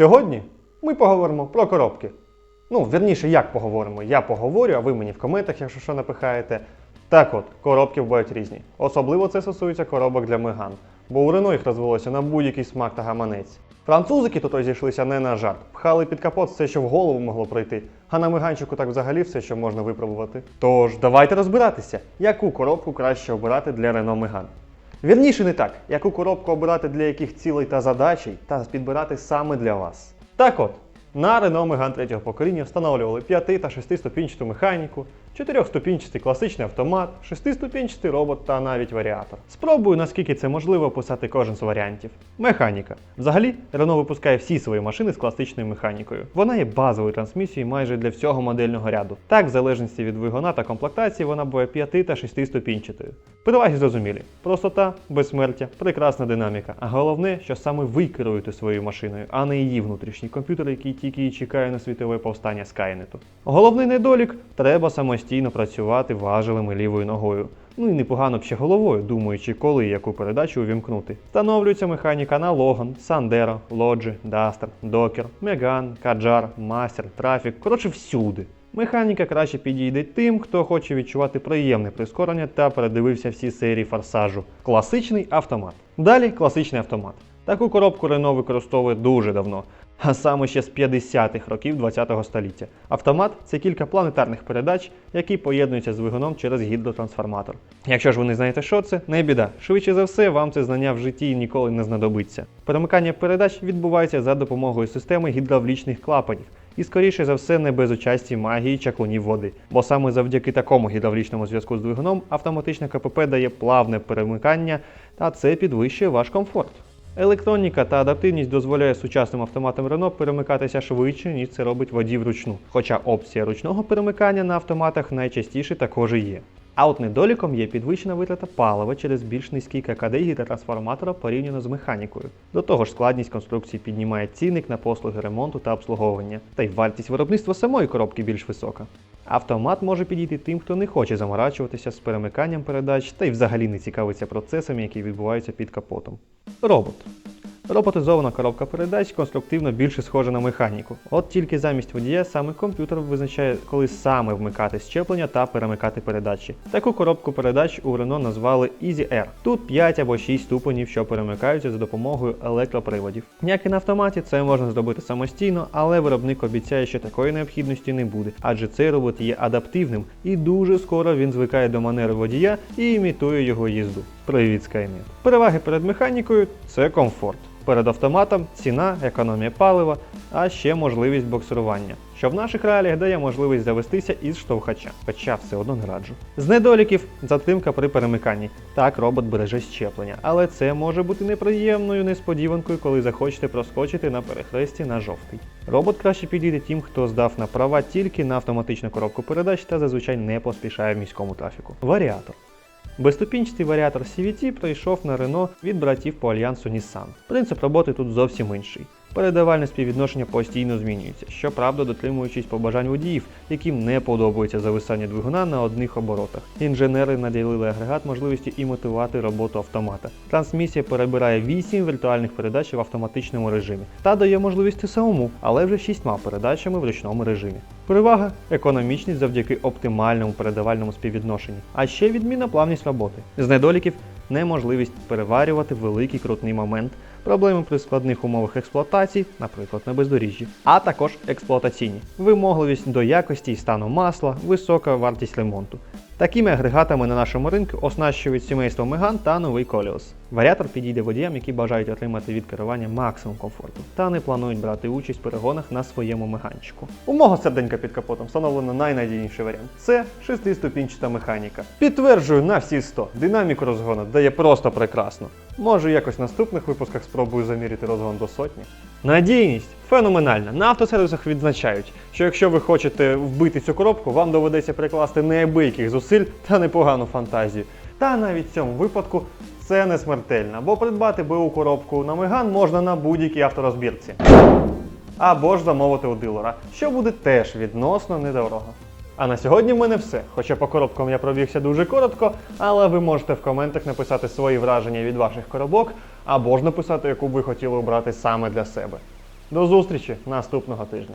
Сьогодні ми поговоримо про коробки. Ну, вірніше, як поговоримо? Я поговорю, а ви мені в коментах, якщо що напихаєте. Так от, коробки бувають різні. Особливо це стосується коробок для Меган, бо у Рено їх розвелося на будь-який смак та гаманець. Французики тут розійшлися не на жарт, пхали під капот все, що в голову могло пройти, а на меганчику так взагалі все, що можна випробувати. Тож, давайте розбиратися, яку коробку краще обирати для Renault Megane. Вірніше не так, яку коробку обирати для яких цілей та задачей, та підбирати саме для вас. Так от, на Renault Megane 3 покоління встановлювали 5 та 6-ступінчату механіку, 4-ступінчатий класичний автомат, 6-ступінчатий робот та навіть варіатор. Спробую, наскільки це можливо, описати кожен з варіантів. Механіка. Взагалі, Renault випускає всі свої машини з класичною механікою. Вона є базовою трансмісією майже для всього модельного ряду. Так, в залежності від двигуна та комплектації, вона буває 5 та 6-ступінчатою. Переваги зрозумілі. Простота, безсмертя, прекрасна динаміка. А головне, що саме ви керуєте своєю машиною, а не її внутрішній комп'ютер, який тільки і чекає на світове повстання Скайнету. Головний недолік треба самостійно працювати важелем і лівою ногою. Ну і непогано б ще головою, думаючи, коли і яку передачу увімкнути. Встановлюється механіка на Logan, Sandero, Lodge, Duster, Docker, Megane, Kadjar, Master, Traffic, коротше всюди. Механіка краще підійде тим, хто хоче відчувати приємне прискорення та передивився всі серії форсажу. Класичний автомат. Далі класичний автомат. Таку коробку Renault використовує дуже давно, а саме ще з 50-х років ХХ століття. Автомат це кілька планетарних передач, які поєднуються з двигуном через гідротрансформатор. Якщо ж ви не знаєте, що це, не біда. Швидше за все, вам це знання в житті ніколи не знадобиться. Перемикання передач відбувається за допомогою системи гідравлічних клапанів. І скоріше за все не без участі магії чаклунів води. Бо саме завдяки такому гідравлічному зв'язку з двигуном автоматичне КПП дає плавне перемикання, та це підвищує ваш комфорт. Електроніка та адаптивність дозволяє сучасним автоматам Renault перемикатися швидше, ніж це робить водій вручну. Хоча опція ручного перемикання на автоматах найчастіше також є. А от недоліком є підвищена витрата палива через більш низький ККД гідротрансформатора порівняно з механікою. До того ж, складність конструкції піднімає цінник на послуги ремонту та обслуговування, та й вартість виробництва самої коробки більш висока. Автомат може підійти тим, хто не хоче заморачуватися з перемиканням передач та й взагалі не цікавиться процесами, які відбуваються під капотом. Робот. Роботизована коробка передач конструктивно більше схожа на механіку. От тільки замість водія саме комп'ютер визначає, коли саме вмикати щеплення та перемикати передачі. Таку коробку передач у Renault назвали Easy Air. Тут 5 або 6 ступенів, що перемикаються за допомогою електроприводів. Як і на автоматі, це можна зробити самостійно, але виробник обіцяє, що такої необхідності не буде, адже цей робот є адаптивним і дуже скоро він звикає до манери водія і імітує його їзду. Привіт, Skynet. Переваги перед механікою це комфорт. Перед автоматом ціна, економія палива, а ще можливість боксирування, що в наших реаліях дає можливість завестися із штовхача, хоча все одно не раджу. З недоліків затримка при перемиканні. Так, робот береже щеплення, але це може бути неприємною несподіванкою, коли захочете проскочити на перехресті на жовтий. Робот краще підійде тим, хто здав на права тільки на автоматичну коробку передач та зазвичай не поспішає в міському трафіку. Варіатор. Безступінчатий варіатор CVT прийшов на Renault від братів по альянсу Nissan. Принцип роботи тут зовсім інший. Передавальне співвідношення постійно змінюється, щоправда, дотримуючись побажань водіїв, яким не подобається зависання двигуна на одних оборотах. Інженери наділили агрегат можливістю імітувати роботу автомата. Трансмісія перебирає 8 віртуальних передач в автоматичному режимі та дає можливість самому, але вже 6 передачами в ручному режимі. Перевага економічність завдяки оптимальному передавальному співвідношенні, а ще відмінна плавність роботи. З недоліків неможливість переварювати великий крутний момент, проблеми при складних умовах експлуатації, наприклад, на бездоріжжі, а також експлуатаційні, вимогливість до якості і стану масла, висока вартість ремонту. Такими агрегатами на нашому ринку оснащують сімейство Меган та новий Коліос. Варіатор підійде водіям, які бажають отримати від керування максимум комфорту та не планують брати участь в перегонах на своєму меганчику. У мого серденька під капотом встановлено найнадійніший варіант. Це шестиступінчата механіка. Підтверджую на всі 100. Динаміку розгону дає просто прекрасно. Може, якось в наступних випусках спробую заміряти розгон до сотні. Надійність феноменальна. На автосервісах відзначають, що якщо ви хочете вбити цю коробку, вам доведеться прикласти неабияких зусиль та непогану фантазію. Та навіть в цьому випадку це не смертельно, бо придбати БУ коробку на Меган можна на будь-якій авторозбірці. Або ж замовити у дилера, що буде теж відносно недорого. А на сьогодні в мене все. Хоча по коробкам я пробігся дуже коротко, але ви можете в коментах написати свої враження від ваших коробок, або ж написати, яку ви хотіли обрати саме для себе. До зустрічі наступного тижня.